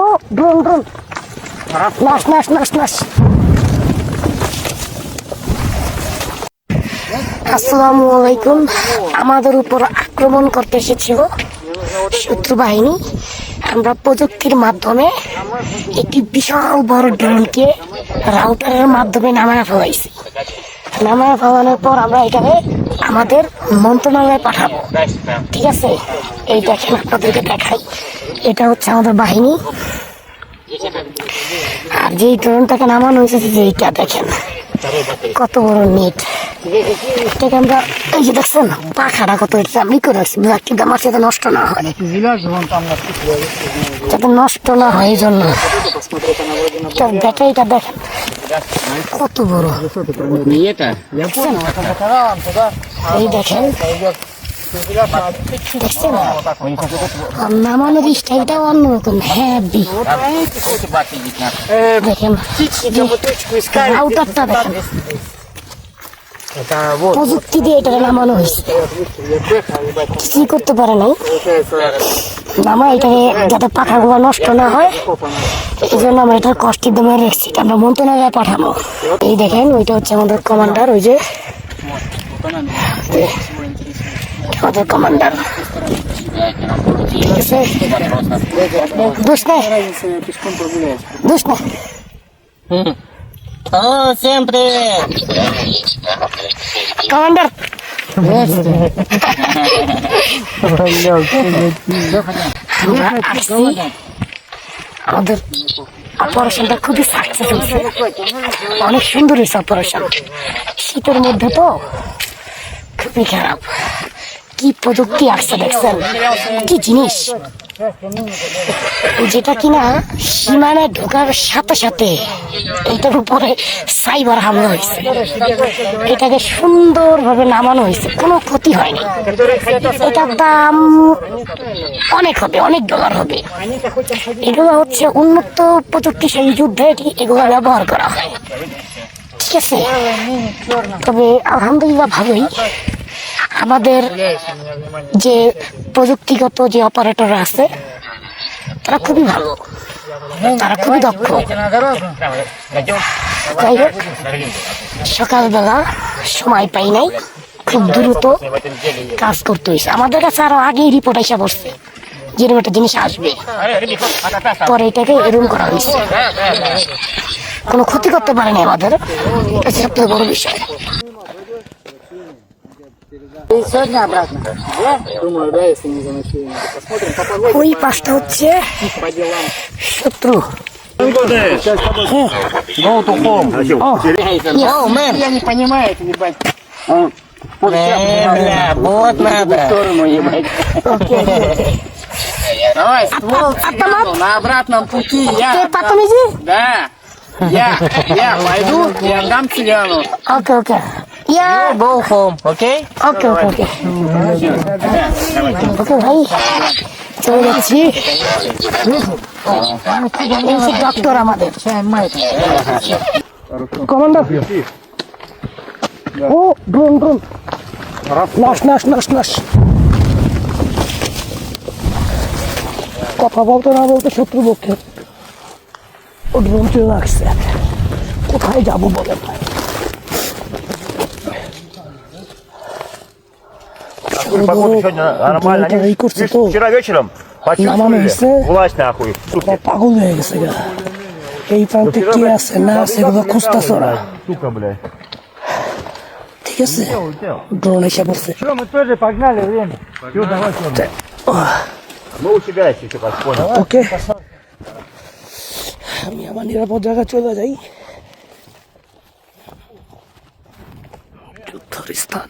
ও drone drone নাশ নাশ নাশ নাশ। আসসালামু আলাইকুম। আমাদের উপর আক্রমণ করতে এসেছিল শত্রু বাহিনী। আমরা প্রযুক্তির মাধ্যমে একটি বিশাল বড় ড্রোনকে রাউটারের মাধ্যমে নামায় ফেলাইছি। নামায় ফেলানোর পর আমরা এটাকে আমাদের মন্ত্রণালয়ে পাঠাবো। ঠিক আছে? এই দেখেন আপনাদেরকে দেখাই। এটা হচ্ছে আমাদের বাহিনী। আর যেই ড্রোনটাকে নামানো হয়েছে যে এইটা দেখেন। কত বড় নেট। এটাকে আমরা এই যে দেখছেন পাখাটা কত এটা আমি করে রাখছি কিন্তু আমার যাতে নষ্ট না হয়। যাতে নষ্ট না হয় এই জন্য। ব্যাটারিটা দেখেন। কত বড়? এটা দেখছেন? এই দেখেন। নামানোর স্টাইলটাও অন্যরকম হ্যাভি দেখেন। রাউটারটা দেখেন। প্রযুক্তি দিয়ে এটা নামানো হয়েছে। কিছুই করতে পারে নাই? বাবা এটাকে যাতে পাখাগুলো নষ্ট না হয় এই জন্য আমরা এটা কষ্টের দমে রেখেছি। আমরা মন্ত্রণালয়ে পাঠাবো। এই দেখেন ওইটা হচ্ছে আমাদের কমান্ডার ওই যে আমাদের কমান্ডার হুম। সেম কমান্ডার আমাদের অপারেশনটা খুবই সাকসেস হয়েছে অনেক সুন্দর হয়েছে অপারেশন শীতের মধ্যে তো খুবই খারাপ। কি প্রযুক্তি আসছে দেখছেন? কি জিনিস? যেটা কিনা সীমানায় ঢোকার সাথে সাথে এটার উপরে সাইবার হামলা হয়েছে। এটাকে সুন্দরভাবে নামানো হয়েছে। কোনো ক্ষতি হয়নি। এটার দাম অনেক হবে, অনেক ডলার হবে। এগুলো হচ্ছে উন্নত প্রযুক্তিশালী যুদ্ধে এটি- এগুলো ব্যবহার করা হয়। ঠিক আছে? তবে আলহামদুলিল্লাহ ভালোই। আমাদের যে প্রযুক্তিগত যে অপারেটর আছে তারা খুবই ভালো। তারা খুবই দক্ষ। যাই হোক সকালবেলা সময় পাই নাই খুব দ্রুত কাজ করতে হয়েছে আমাদের কাছে আরও আগেই রিপোর্ট এসে পড়ছে যেরকম একটা জিনিস আসবে। পরে এটাকে এরকম করা হয়েছে কোনো ক্ষতি করতে পারেনি আমাদের। এটা সবথেকে বড় বিষয়। И сегодня обратно. Да? Думаю, да, если не заночуем. Посмотрим по погоде. Ой, по те. По делам. Шутру. Go Ну home. Oh, man. Я не понимаю это, ебать. А, вот, бля, вот надо. В сторону, ебать. Давай, а ствол а, на обратном пути. Я, Ты потом иди? Да. Я, я пойду и отдам Цыгану. Окей, окей. Yeah. You go home, okay? Okay, okay, okay. Okay, ভাই চলে যাচ্ছি ডক্টর আমাদের কমান্ডার ও ড্রোন ড্রোন নাস নাস নাস নাস কথা বলতে না বলতে শত্রুপক্ষের ও ড্রোন চলে আসছে কোথায় যাব বলে ভাই বলেন Погода сегодня нормально. Это Они и курсы видишь, то. Вчера вечером Намана почувствовали весе. власть нахуй. ও পাগল হয়ে গেছে গা এই প্রান্তে কি আছে না আছে এগুলো খুঁজতেছ না Сука, блядь. ঠিক আছে ড্রোন এসে পড়ছে Все, мы тоже погнали время. Все, давай, все. Мы у себя если что, как понял. ওকে আমি আমার নিরাপদ জায়গা চলে যাই যুদ্ধর স্থান